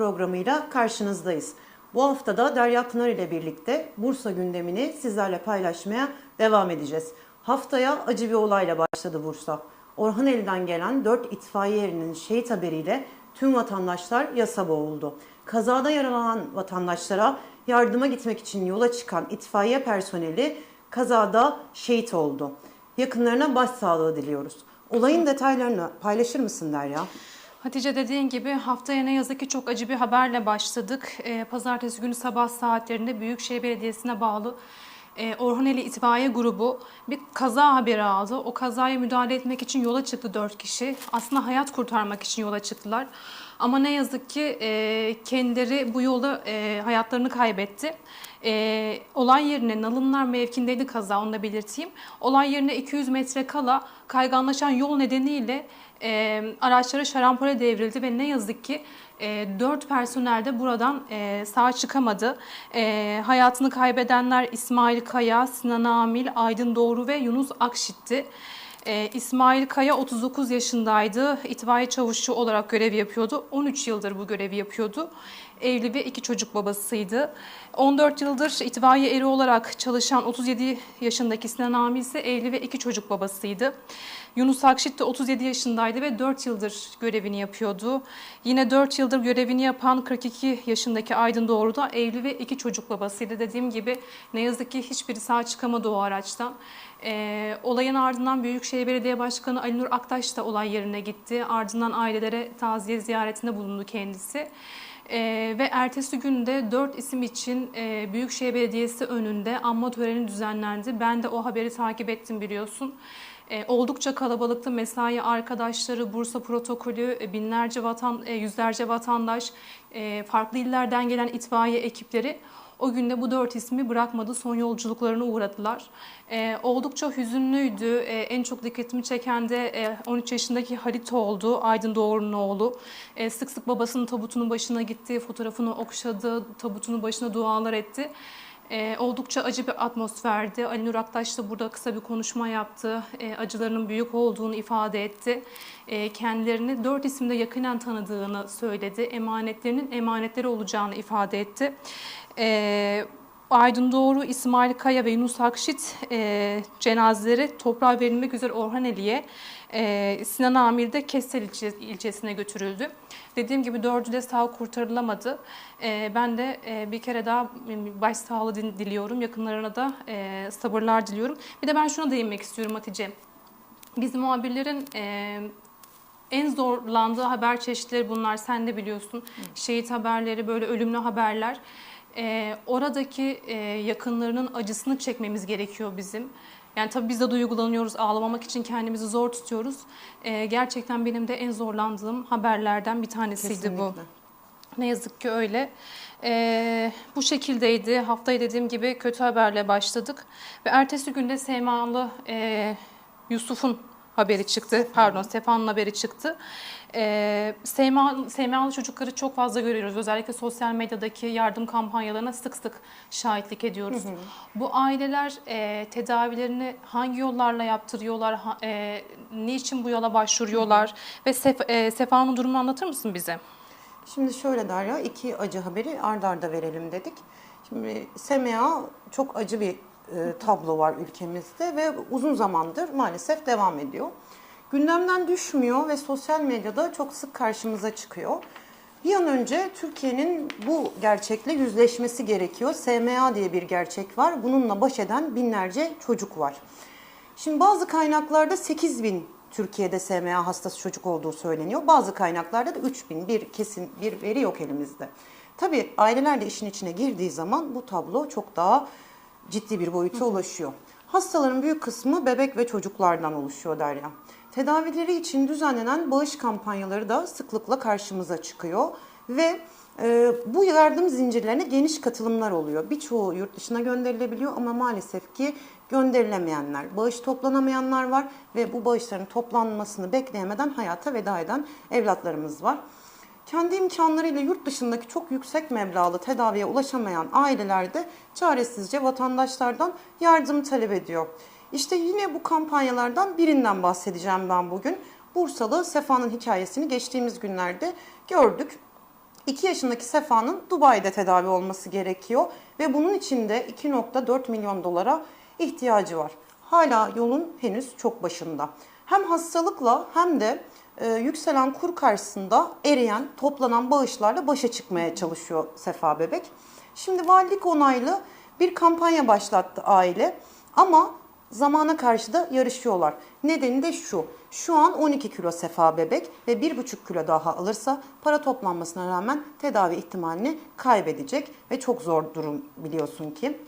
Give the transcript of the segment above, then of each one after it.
programıyla karşınızdayız. Bu hafta da Derya Pınar ile birlikte Bursa gündemini sizlerle paylaşmaya devam edeceğiz. Haftaya acı bir olayla başladı Bursa. Orhaneli'den gelen 4 itfaiye erinin şehit haberiyle tüm vatandaşlar yasa boğuldu. Kazada yaralanan vatandaşlara yardıma gitmek için yola çıkan itfaiye personeli kazada şehit oldu. Yakınlarına başsağlığı diliyoruz. Olayın detaylarını paylaşır mısın Derya? Hatice dediğin gibi haftaya ne yazık ki çok acı bir haberle başladık. Ee, Pazartesi günü sabah saatlerinde Büyükşehir Belediyesi'ne bağlı e, Orhaneli İtfaiye Grubu bir kaza haberi aldı. O kazaya müdahale etmek için yola çıktı dört kişi. Aslında hayat kurtarmak için yola çıktılar. Ama ne yazık ki e, kendileri bu yolda e, hayatlarını kaybetti. E, olay yerine Nalınlar mevkindeydi kaza onu da belirteyim. Olay yerine 200 metre kala kayganlaşan yol nedeniyle e, araçları şarampole devrildi ve ne yazık ki e, 4 personel de buradan e, sağ çıkamadı. E, hayatını kaybedenler İsmail Kaya, Sinan Amil, Aydın Doğru ve Yunus Akşit'ti. E, İsmail Kaya 39 yaşındaydı. İtfaiye çavuşu olarak görev yapıyordu. 13 yıldır bu görevi yapıyordu. Evli ve iki çocuk babasıydı. 14 yıldır itfaiye eri olarak çalışan 37 yaşındaki Sinan Amil ise evli ve iki çocuk babasıydı. Yunus Akşit de 37 yaşındaydı ve 4 yıldır görevini yapıyordu. Yine 4 yıldır görevini yapan 42 yaşındaki Aydın Doğru da evli ve iki çocuk babasıydı. Dediğim gibi ne yazık ki hiçbiri sağ çıkamadı o araçtan. Ee, olayın ardından Büyükşehir Belediye Başkanı Ali Nur Aktaş da olay yerine gitti. Ardından ailelere taziye ziyaretinde bulundu kendisi. Ee, ve ertesi günde dört isim için e, Büyükşehir Belediyesi önünde anma töreni düzenlendi. Ben de o haberi takip ettim biliyorsun. E, oldukça kalabalıktı. Mesai arkadaşları, Bursa protokolü, e, binlerce vatan, e, yüzlerce vatandaş, e, farklı illerden gelen itfaiye ekipleri o günde bu dört ismi bırakmadı. Son yolculuklarını uğradılar. E, oldukça hüzünlüydü. E, en çok dikkatimi çeken de e, 13 yaşındaki Halit oldu. Aydın Doğru'nun oğlu. E, sık sık babasının tabutunun başına gitti. Fotoğrafını okşadı. Tabutunun başına dualar etti. E, oldukça acı bir atmosferdi. Ali Nur Aktaş da burada kısa bir konuşma yaptı. E, acılarının büyük olduğunu ifade etti. E, kendilerini dört isimde yakinen tanıdığını söyledi. Emanetlerinin emanetleri olacağını ifade etti. E, Aydın Doğru, İsmail Kaya ve Yunus Akşit e, cenazeleri toprağa verilmek üzere Orhaneli'ye, e, Sinan Amir de Kessel ilçe, ilçesine götürüldü. Dediğim gibi dördü de sağ kurtarılamadı. E, ben de e, bir kere daha başsağlığı dil- diliyorum. Yakınlarına da e, sabırlar diliyorum. Bir de ben şuna değinmek istiyorum Hatice. Biz muhabirlerin e, en zorlandığı haber çeşitleri bunlar. Sen de biliyorsun. Şehit haberleri, böyle ölümlü haberler. Ee, oradaki e, yakınlarının acısını çekmemiz gerekiyor bizim. Yani tabii biz de duygulanıyoruz, ağlamamak için kendimizi zor tutuyoruz. Ee, gerçekten benim de en zorlandığım haberlerden bir tanesiydi bu. Kesinlikle. Ne yazık ki öyle. Ee, bu şekildeydi. Haftayı dediğim gibi kötü haberle başladık. Ve ertesi günde Seymalı e, Yusuf'un haberi çıktı. Pardon Stefan'ın haberi çıktı. Ee, Seyma, Seymalı çocukları çok fazla görüyoruz. Özellikle sosyal medyadaki yardım kampanyalarına sık sık şahitlik ediyoruz. Bu aileler e, tedavilerini hangi yollarla yaptırıyorlar? Ha, e, niçin bu yola başvuruyorlar? Ve Sef, e, Sefa'nın durumunu anlatır mısın bize? Şimdi şöyle Derya, iki acı haberi ard arda verelim dedik. Şimdi SMA çok acı bir e, tablo var ülkemizde ve uzun zamandır maalesef devam ediyor. Gündemden düşmüyor ve sosyal medyada çok sık karşımıza çıkıyor. Bir an önce Türkiye'nin bu gerçekle yüzleşmesi gerekiyor. SMA diye bir gerçek var. Bununla baş eden binlerce çocuk var. Şimdi bazı kaynaklarda 8 bin Türkiye'de SMA hastası çocuk olduğu söyleniyor. Bazı kaynaklarda da 3 bin bir kesin bir veri yok elimizde. Tabii aileler de işin içine girdiği zaman bu tablo çok daha ciddi bir boyuta ulaşıyor. Hastaların büyük kısmı bebek ve çocuklardan oluşuyor Derya. Tedavileri için düzenlenen bağış kampanyaları da sıklıkla karşımıza çıkıyor ve e, bu yardım zincirlerine geniş katılımlar oluyor. Birçoğu yurt dışına gönderilebiliyor ama maalesef ki gönderilemeyenler, bağış toplanamayanlar var ve bu bağışların toplanmasını bekleyemeden hayata veda eden evlatlarımız var. Kendi imkanlarıyla yurt dışındaki çok yüksek meblağlı tedaviye ulaşamayan aileler de çaresizce vatandaşlardan yardım talep ediyor. İşte yine bu kampanyalardan birinden bahsedeceğim ben bugün. Bursalı Sefa'nın hikayesini geçtiğimiz günlerde gördük. 2 yaşındaki Sefa'nın Dubai'de tedavi olması gerekiyor ve bunun için de 2.4 milyon dolara ihtiyacı var. Hala yolun henüz çok başında. Hem hastalıkla hem de e, yükselen kur karşısında eriyen, toplanan bağışlarla başa çıkmaya çalışıyor Sefa Bebek. Şimdi valilik onaylı bir kampanya başlattı aile ama zamana karşı da yarışıyorlar. Nedeni de şu. Şu an 12 kilo Sefa bebek ve 1,5 kilo daha alırsa para toplanmasına rağmen tedavi ihtimalini kaybedecek ve çok zor durum biliyorsun ki.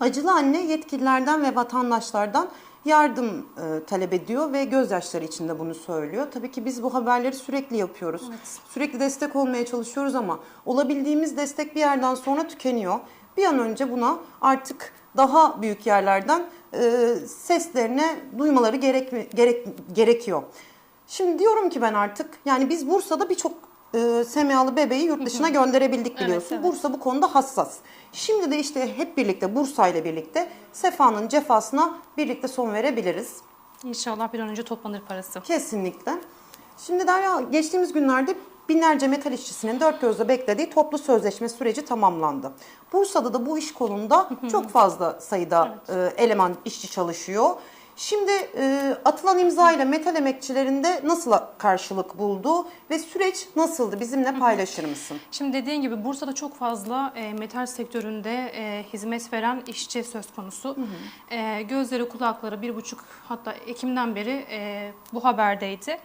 Acılı anne yetkililerden ve vatandaşlardan yardım e, talep ediyor ve gözyaşları içinde bunu söylüyor. Tabii ki biz bu haberleri sürekli yapıyoruz. Sürekli destek olmaya çalışıyoruz ama olabildiğimiz destek bir yerden sonra tükeniyor. Bir an önce buna artık daha büyük yerlerden e, seslerini duymaları gerek, gerek, gerekiyor. Şimdi diyorum ki ben artık yani biz Bursa'da birçok e, semyalı bebeği yurt dışına gönderebildik biliyorsun. evet. Bursa bu konuda hassas. Şimdi de işte hep birlikte Bursa ile birlikte Sefa'nın cefasına birlikte son verebiliriz. İnşallah bir an önce toplanır parası. Kesinlikle. Şimdi Derya geçtiğimiz günlerde binlerce metal işçisinin dört gözle beklediği toplu sözleşme süreci tamamlandı. Bursa'da da bu iş kolunda çok fazla sayıda e, eleman işçi çalışıyor. Şimdi e, atılan imza ile metal emekçilerinde nasıl karşılık buldu ve süreç nasıldı? Bizimle paylaşır mısın? Şimdi dediğin gibi Bursa'da çok fazla e, metal sektöründe e, hizmet veren işçi söz konusu. E, gözleri kulakları bir buçuk hatta Ekim'den beri e, bu haberdeydi.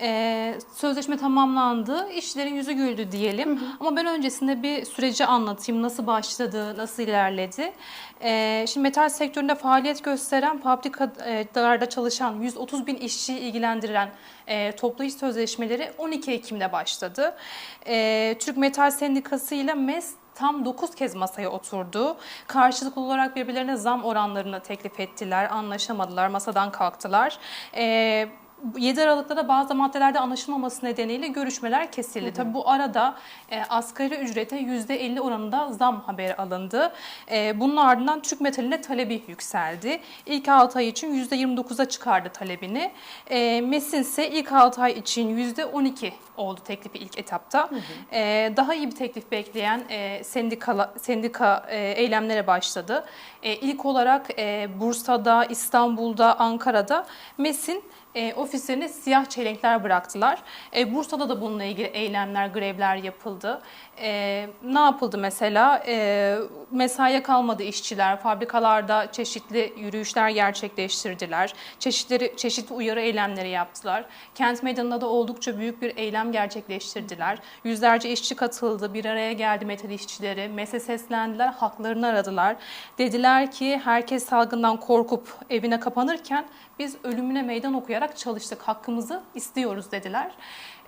E, sözleşme tamamlandı, işçilerin yüzü güldü diyelim. Ama ben öncesinde bir süreci anlatayım. Nasıl başladı, nasıl ilerledi. E, şimdi metal sektöründe faaliyet gösteren, fabrikalarda çalışan 130 bin işçiyi ilgilendiren e, toplu iş sözleşmeleri 12 Ekim'de başladı. E, Türk Metal Sendikası ile MES tam 9 kez masaya oturdu. Karşılıklı olarak birbirlerine zam oranlarını teklif ettiler, anlaşamadılar, masadan kalktılar. E, 7 Aralık'ta da bazı maddelerde anlaşılmaması nedeniyle görüşmeler kesildi. Tabii bu arada e, asgari ücrete %50 oranında zam haberi alındı. E, bunun ardından Türk metaline talebi yükseldi. İlk 6 ay için %29'a çıkardı talebini. E, MES'in ise ilk 6 ay için %12 oldu teklifi ilk etapta. E, daha iyi bir teklif bekleyen e, sendikala, sendika e, eylemlere başladı. E, ilk olarak e, Bursa'da, İstanbul'da, Ankara'da MES'in e, ofislerine siyah çelenkler bıraktılar. E, Bursa'da da bununla ilgili eylemler, grevler yapıldı. E, ne yapıldı mesela? E, mesaiye kalmadı işçiler, fabrikalarda çeşitli yürüyüşler gerçekleştirdiler. Çeşitleri, çeşitli uyarı eylemleri yaptılar. Kent meydanında da oldukça büyük bir eylem gerçekleştirdiler. Yüzlerce işçi katıldı, bir araya geldi metal işçileri. MES'e seslendiler, haklarını aradılar. Dediler ki herkes salgından korkup evine kapanırken biz ölümüne meydan okuyarak çalıştık, hakkımızı istiyoruz dediler.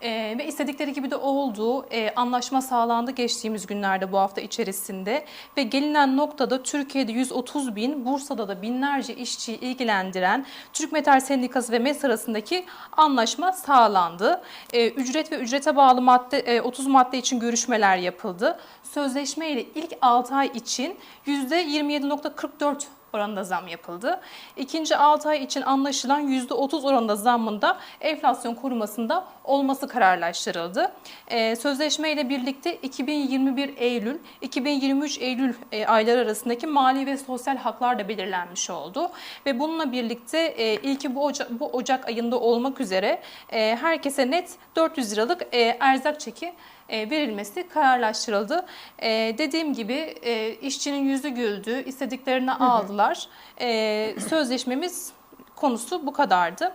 Ee, ve istedikleri gibi de oldu. Ee, anlaşma sağlandı geçtiğimiz günlerde bu hafta içerisinde. Ve gelinen noktada Türkiye'de 130 bin, Bursa'da da binlerce işçiyi ilgilendiren Türk Metal Sendikası ve MES arasındaki anlaşma sağlandı. Ee, ücret ve ücrete bağlı madde e, 30 madde için görüşmeler yapıldı. Sözleşme ile ilk 6 ay için %27.44 oranında zam yapıldı. İkinci 6 ay için anlaşılan %30 oranında zammında enflasyon korumasında olması kararlaştırıldı. Ee, sözleşme ile birlikte 2021 Eylül, 2023 Eylül e, ayları arasındaki mali ve sosyal haklar da belirlenmiş oldu. Ve bununla birlikte e, ilki bu Ocak, bu Ocak ayında olmak üzere e, herkese net 400 liralık e, erzak çeki e, verilmesi kararlaştırıldı. E, dediğim gibi e, işçinin yüzü güldü, istediklerini aldılar. E, sözleşmemiz konusu bu kadardı.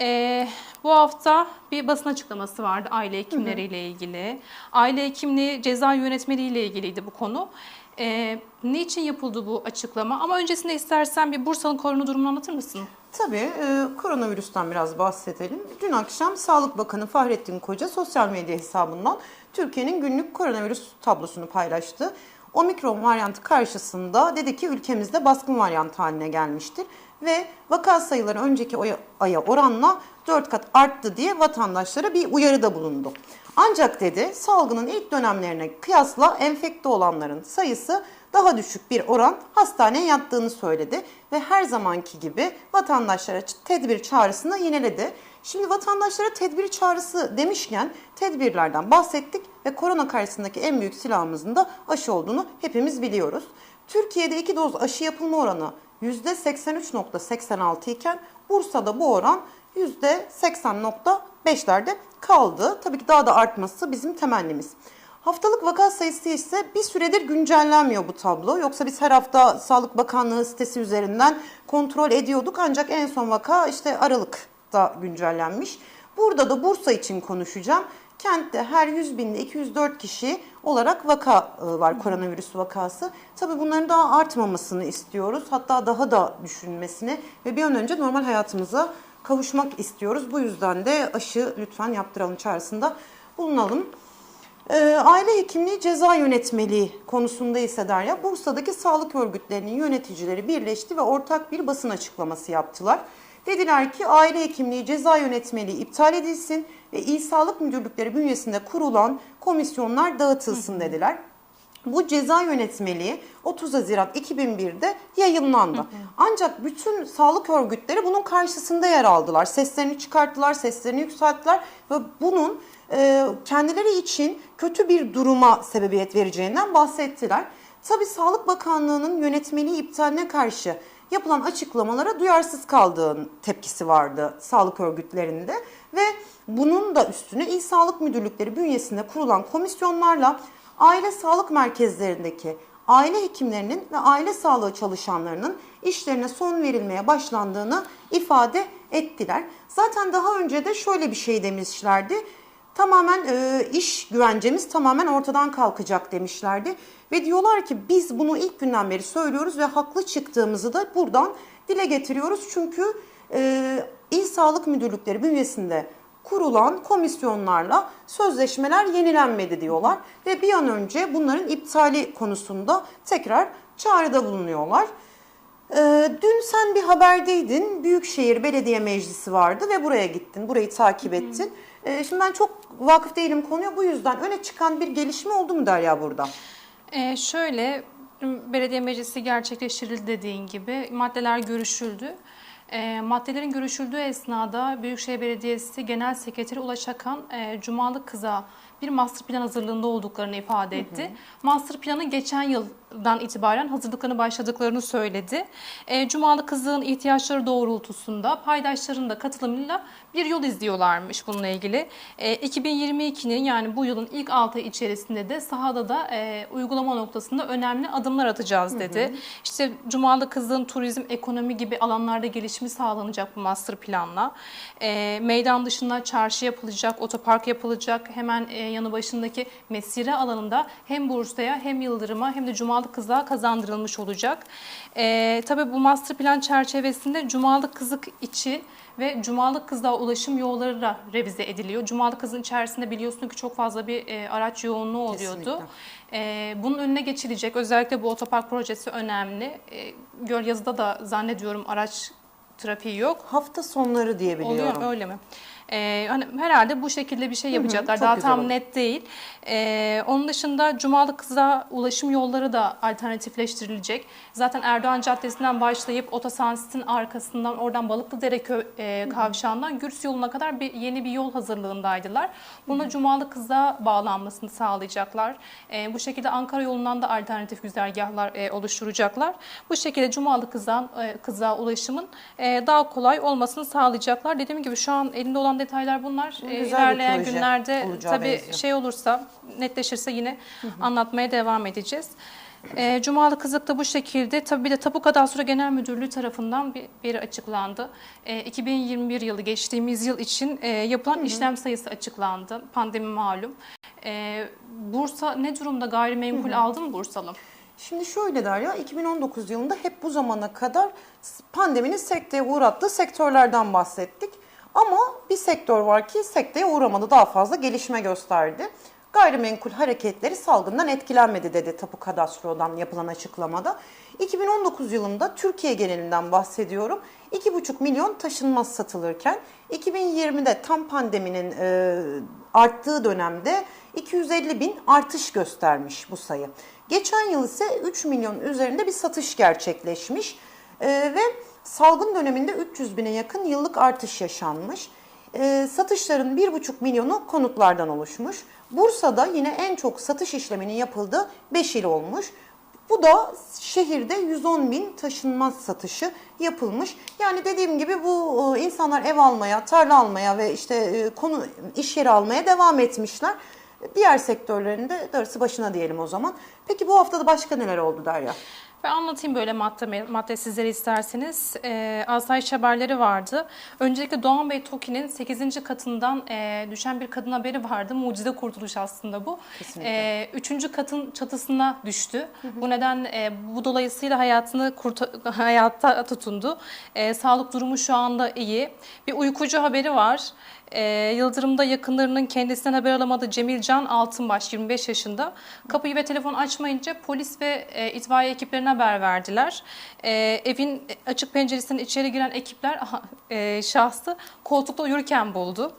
E, bu hafta bir basın açıklaması vardı aile hekimleriyle ilgili. Aile hekimliği ceza yönetmeliği ile ilgiliydi bu konu. E, niçin yapıldı bu açıklama? Ama öncesinde istersen bir Bursa'nın korona durumunu anlatır mısın? Tabii e, koronavirüsten biraz bahsedelim. Dün akşam Sağlık Bakanı Fahrettin Koca sosyal medya hesabından Türkiye'nin günlük koronavirüs tablosunu paylaştı. Omikron varyantı karşısında dedi ki ülkemizde baskın varyant haline gelmiştir ve vaka sayıları önceki aya oranla 4 kat arttı diye vatandaşlara bir uyarıda bulundu. Ancak dedi salgının ilk dönemlerine kıyasla enfekte olanların sayısı daha düşük bir oran hastaneye yattığını söyledi ve her zamanki gibi vatandaşlara tedbir çağrısını yineledi. Şimdi vatandaşlara tedbir çağrısı demişken tedbirlerden bahsettik ve korona karşısındaki en büyük silahımızın da aşı olduğunu hepimiz biliyoruz. Türkiye'de iki doz aşı yapılma oranı %83.86 iken Bursa'da bu oran %80.5'lerde kaldı. Tabii ki daha da artması bizim temennimiz. Haftalık vaka sayısı ise bir süredir güncellenmiyor bu tablo. Yoksa biz her hafta Sağlık Bakanlığı sitesi üzerinden kontrol ediyorduk. Ancak en son vaka işte Aralık'ta güncellenmiş. Burada da Bursa için konuşacağım. Kentte her 100 binde 204 kişi olarak vaka e, var koronavirüs vakası. Tabii bunların daha artmamasını istiyoruz. Hatta daha da düşünmesini ve bir an önce normal hayatımıza kavuşmak istiyoruz. Bu yüzden de aşı lütfen yaptıralım çağrısında bulunalım. Ee, aile hekimliği ceza yönetmeliği konusunda ise Derya, Bursa'daki sağlık örgütlerinin yöneticileri birleşti ve ortak bir basın açıklaması yaptılar. Dediler ki aile hekimliği ceza yönetmeliği iptal edilsin ve İl Sağlık Müdürlükleri bünyesinde kurulan komisyonlar dağıtılsın dediler. Bu ceza yönetmeliği 30 Haziran 2001'de yayınlandı. Ancak bütün sağlık örgütleri bunun karşısında yer aldılar. Seslerini çıkarttılar, seslerini yükselttiler ve bunun e, kendileri için kötü bir duruma sebebiyet vereceğinden bahsettiler. Tabii Sağlık Bakanlığı'nın yönetmeliği iptaline karşı yapılan açıklamalara duyarsız kaldığın tepkisi vardı sağlık örgütlerinde ve bunun da üstüne İl Sağlık Müdürlükleri bünyesinde kurulan komisyonlarla aile sağlık merkezlerindeki aile hekimlerinin ve aile sağlığı çalışanlarının işlerine son verilmeye başlandığını ifade ettiler. Zaten daha önce de şöyle bir şey demişlerdi. Tamamen e, iş güvencemiz tamamen ortadan kalkacak demişlerdi. Ve diyorlar ki biz bunu ilk günden beri söylüyoruz ve haklı çıktığımızı da buradan dile getiriyoruz. Çünkü e, İl Sağlık Müdürlükleri bünyesinde kurulan komisyonlarla sözleşmeler yenilenmedi diyorlar ve bir an önce bunların iptali konusunda tekrar çağrıda bulunuyorlar. Ee, dün sen bir haberdeydin. Büyükşehir Belediye Meclisi vardı ve buraya gittin. Burayı takip ettin. Ee, şimdi ben çok vakıf değilim konuya. Bu yüzden öne çıkan bir gelişme oldu mu Derya burada? Ee, şöyle, belediye meclisi gerçekleştirildi dediğin gibi. Maddeler görüşüldü. Ee, maddelerin görüşüldüğü esnada Büyükşehir Belediyesi Genel Sekreteri Ulaş Akan, e, Cumalı Kız'a bir master plan hazırlığında olduklarını ifade etti. Master planı geçen yıldan itibaren hazırlıklarını başladıklarını söyledi. E, Cumalı Kız'ın ihtiyaçları doğrultusunda paydaşların da katılımıyla bir yol izliyorlarmış bununla ilgili. E, 2022'nin yani bu yılın ilk 6 ay içerisinde de sahada da e, uygulama noktasında önemli adımlar atacağız dedi. İşte Cumalı Kız'ın turizm, ekonomi gibi alanlarda gelişimi sağlanacak bu master planla. E, meydan dışında çarşı yapılacak, otopark yapılacak. Hemen e, yanı başındaki mesire alanında hem Bursa'ya hem Yıldırım'a hem de Cumalı Kız'a kazandırılmış olacak. E, tabii bu master plan çerçevesinde Cumalı Kızık içi ve Cumalı Kız'a ulaşım yolları da revize ediliyor. Cumalı Kız'ın içerisinde biliyorsun ki çok fazla bir e, araç yoğunluğu oluyordu. Kesinlikle. E, bunun önüne geçilecek. Özellikle bu otopark projesi önemli. E, Göl yazıda da zannediyorum araç trafiği yok. Hafta sonları diye biliyorum. Oluyor öyle mi? Ee, hani herhalde bu şekilde bir şey yapacaklar. çok Daha güzel tam olur. net değil. Ee, onun dışında Cumalı Kız'a ulaşım yolları da alternatifleştirilecek. Zaten Erdoğan Caddesi'nden başlayıp Otosansit'in arkasından oradan Balıklıdere kö, e, kavşağından Gürs yoluna kadar bir yeni bir yol hazırlığındaydılar. Buna Cumalı Kız'a bağlanmasını sağlayacaklar. Ee, bu şekilde Ankara yolundan da alternatif güzergahlar e, oluşturacaklar. Bu şekilde Cumalı Kız'a e, Kız'a ulaşımın e, daha kolay olmasını sağlayacaklar. Dediğim gibi şu an elimde olan detaylar bunlar. Bu E, güzel bir ilerleyen proje günlerde olacağı tabii benziyor. şey olursa, netleşirse yine anlatmaya devam edeceğiz. E, Cumalı Kızık da bu şekilde. Tabii bir de Tapu Kadastro Genel Müdürlüğü tarafından bir veri açıklandı. E, 2021 yılı geçtiğimiz yıl için e, yapılan işlem sayısı açıklandı. Pandemi malum. E, Bursa ne durumda gayrimenkul aldı mı Bursalı? Şimdi şöyle Derya, 2019 yılında hep bu zamana kadar pandeminin sekteye uğrattığı sektörlerden bahsettik. Ama bir sektör var ki sekteye uğramadı, daha fazla gelişme gösterdi. Gayrimenkul hareketleri salgından etkilenmedi dedi Tapu Kadastro'dan yapılan açıklamada. 2019 yılında Türkiye genelinden bahsediyorum. 2,5 milyon taşınmaz satılırken 2020'de tam pandeminin e, arttığı dönemde 250 bin artış göstermiş bu sayı. Geçen yıl ise 3 milyon üzerinde bir satış gerçekleşmiş E, ve salgın döneminde 300 bine yakın yıllık artış yaşanmış. Ee, satışların 1,5 milyonu konutlardan oluşmuş. Bursa'da yine en çok satış işleminin yapıldığı 5 il olmuş. Bu da şehirde 110 bin taşınmaz satışı yapılmış. Yani dediğim gibi bu e, insanlar ev almaya, tarla almaya ve işte e, konu iş yeri almaya devam etmişler. Diğer sektörlerinde darısı başına diyelim o zaman. Peki bu haftada başka neler oldu Derya? Ben anlatayım böyle madde, madde sizlere isterseniz. Ee, asayiş haberleri vardı. Öncelikle Doğan Bey Toki'nin 8. katından e, düşen bir kadın haberi vardı. Mucize kurtuluş aslında bu. Kesinlikle. Ee, üçüncü katın çatısına düştü. Bu neden e, bu dolayısıyla hayatını kurta- hayatta tutundu. E, sağlık durumu şu anda iyi. Bir uykucu haberi var. E, Yıldırım'da yakınlarının kendisinden haber alamadığı Cemil Can Altınbaş 25 yaşında. Kapıyı ve telefon açmayınca polis ve e, itfaiye ekiplerine haber verdiler. E, evin açık penceresinden içeri giren ekipler e, şahsı koltukta uyurken buldu.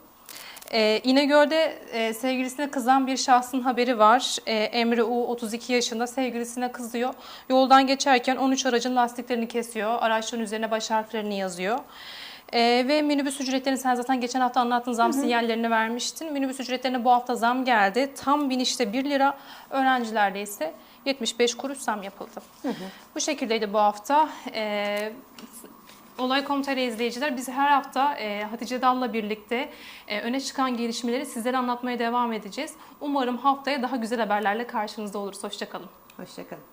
Ee, İnegöl'de e, sevgilisine kızan bir şahsın haberi var. Ee, Emre U 32 yaşında sevgilisine kızıyor. Yoldan geçerken 13 aracın lastiklerini kesiyor. Araçların üzerine baş harflerini yazıyor. Ee, ve minibüs ücretlerini sen zaten geçen hafta anlattığın zam sinyallerini vermiştin. Minibüs ücretlerine bu hafta zam geldi. Tam binişte 1 lira, öğrencilerde ise 75 kuruş zam yapıldı. Bu şekildeydi bu hafta. Ee, Olay.com.tr izleyiciler biz her hafta e, Hatice Dal'la birlikte e, öne çıkan gelişmeleri sizlere anlatmaya devam edeceğiz. Umarım haftaya daha güzel haberlerle karşınızda oluruz. Hoşçakalın. Hoşçakalın.